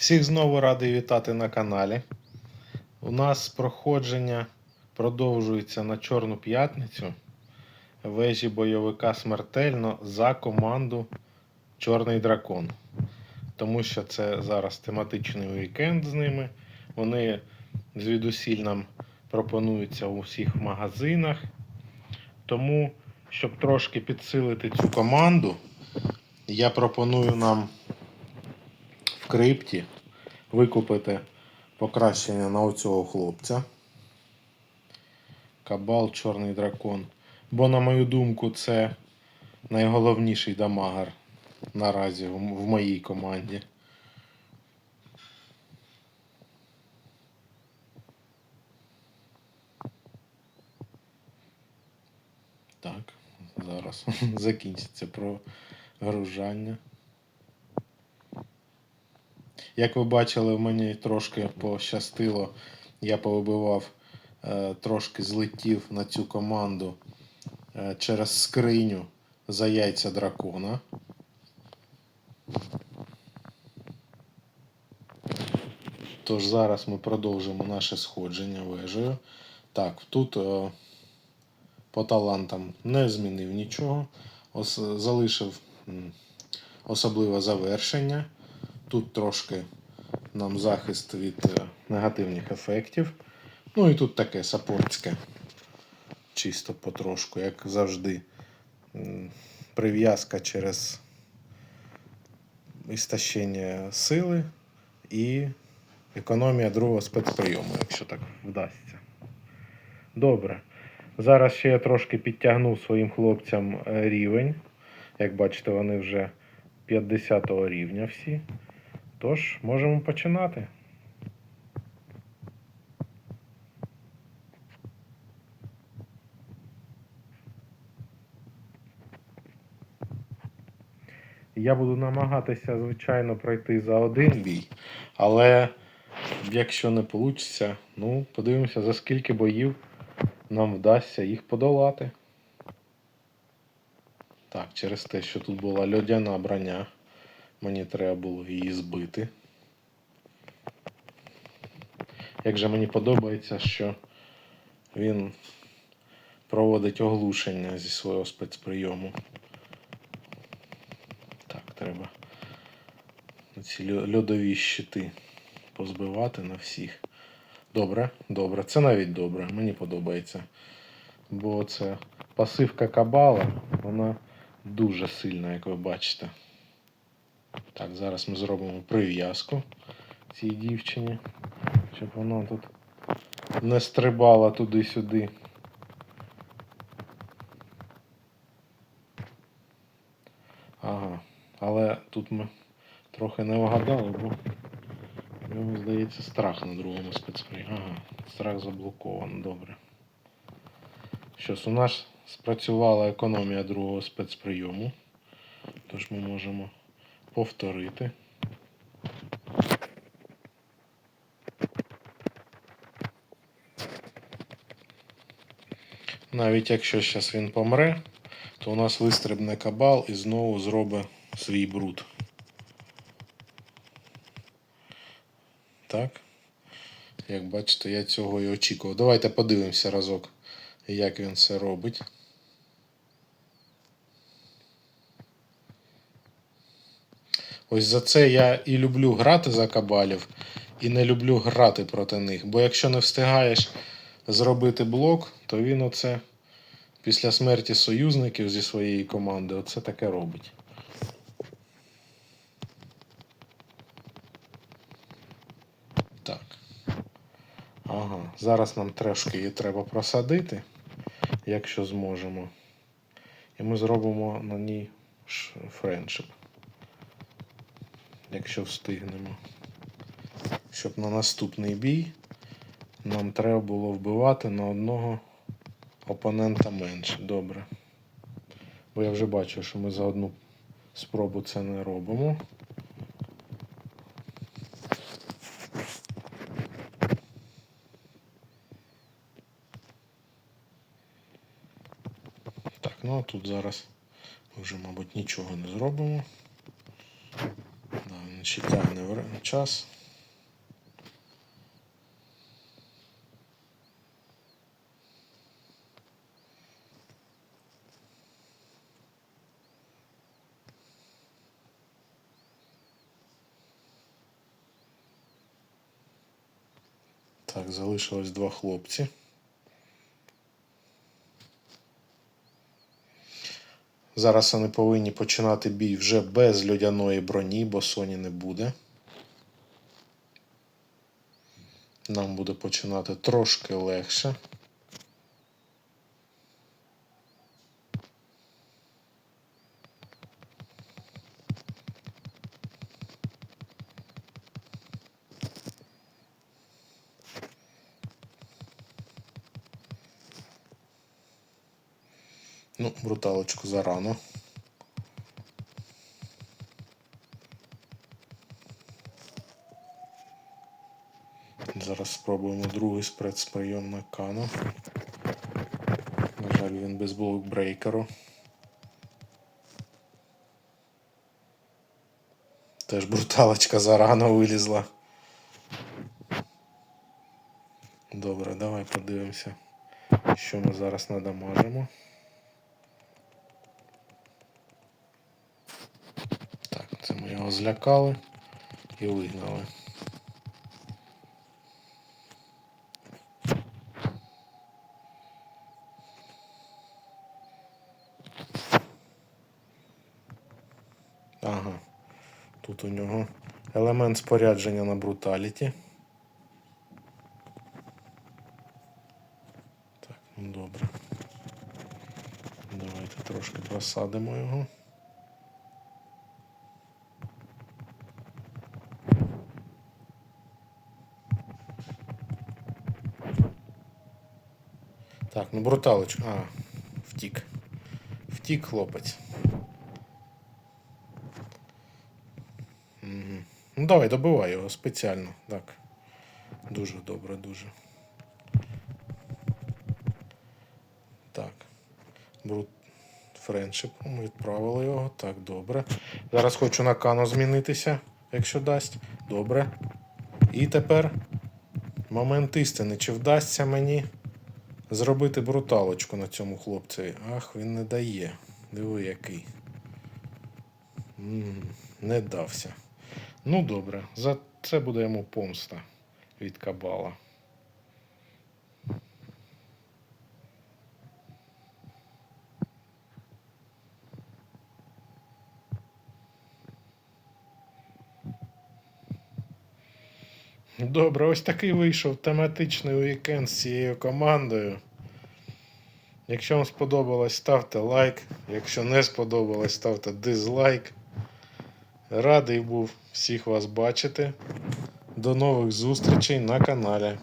Всіх знову радий вітати на каналі. У нас проходження продовжується на Чорну п'ятницю вежі бойовика смертельно за команду Чорний дракон. Тому що це зараз тематичний вікенд з ними. Вони звідусіль нам пропонуються у всіх магазинах. Тому, щоб трошки підсилити цю команду, я пропоную нам крипті викупити покращення на оцього хлопця. Кабал, Чорний дракон. Бо, на мою думку, це найголовніший дамагер наразі в моїй команді. Так, зараз закінчиться прогружання. Як ви бачили, мені трошки пощастило. Я повибивав, е, трошки злетів на цю команду е, через скриню за яйця дракона. Тож зараз ми продовжимо наше сходження вежею. Так, тут е, по талантам не змінив нічого. Ос, залишив м, особливе завершення. Тут трошки нам захист від е, негативних ефектів. Ну і тут таке саппортське. Чисто потрошку, як завжди. Прив'язка через істощення сили і економія другого спецприйому, якщо так вдасться. Добре. Зараз ще я трошки підтягну своїм хлопцям е, рівень. Як бачите, вони вже 50 рівня всі. Тож, можемо починати. Я буду намагатися, звичайно, пройти за один бій, але якщо не вийде, ну, подивимося, за скільки боїв нам вдасться їх подолати. Так, через те, що тут була льодяна броня, мені треба було її збити. Як же мені подобається, що він проводить оглушення зі свого спецприйому. Так, треба ці льодові щити позбивати на всіх. Добре, добре. Це навіть добре. Мені подобається. Бо це пасивка кабала, вона дуже сильна, як ви бачите. Так, зараз ми зробимо прив'язку цій дівчині, щоб вона тут не стрибала туди-сюди. Ага, але тут ми трохи не вгадали, бо в нього, здається, страх на другому спецприйомі. Ага, страх заблоковано, добре. Щось у нас спрацювала економія другого спецприйому. Тож ми можемо повторити. Навіть якщо зараз він помре, то у нас вистрибне кабал і знову зробить свій бруд. Так. Як бачите, я цього і очікував. Давайте подивимося разок, як він це робить. Ось за це я і люблю грати за кабалів, і не люблю грати проти них. Бо якщо не встигаєш зробити блок, то він оце після смерті союзників зі своєї команди оце таке робить. Так. Ага, зараз нам трошки її треба просадити, якщо зможемо. І ми зробимо на ній френдшип. Якщо встигнемо. Щоб на наступний бій нам треба було вбивати на одного опонента менше. Добре. Бо я вже бачу, що ми за одну спробу це не робимо. Так, ну а тут зараз ми вже, мабуть, нічого не зробимо. Чи тягне час? Так, залишилось два хлопці. Зараз вони повинні починати бій вже без льодяної броні, бо Соні не буде. Нам буде починати трошки легше. Ну, бруталочку зарано. Зараз спробуємо другий спецприйом на Кано. На жаль, він без блокбрейкеру. Теж бруталочка зарано вилізла. Добре, давай подивимося, що ми зараз надамажимо. Так, це ми його злякали і вигнали. Ага. Тут у нього елемент спорядження на бруталіті. Так, ну добре. Давайте трошки просадимо його. Так, ну бруталочка. А, втік. Втік хлопець. Ну давай, добивай його спеціально. Так. Дуже добре, дуже. Так. Брут. Френдшип. Ми відправили його. Так, добре. Зараз хочу на кану змінитися, якщо дасть. Добре. І тепер момент істини. Чи вдасться мені зробити бруталочку на цьому хлопцеві? Ах, він не дає. Диви який. Не дався. Ну добре, за це буде йому помста від кабала. Добре, ось такий вийшов тематичний уікенд з цією командою. Якщо вам сподобалось, ставте лайк. Якщо не сподобалось, ставте дизлайк. Радий був всіх вас бачити. До нових зустрічей на каналі.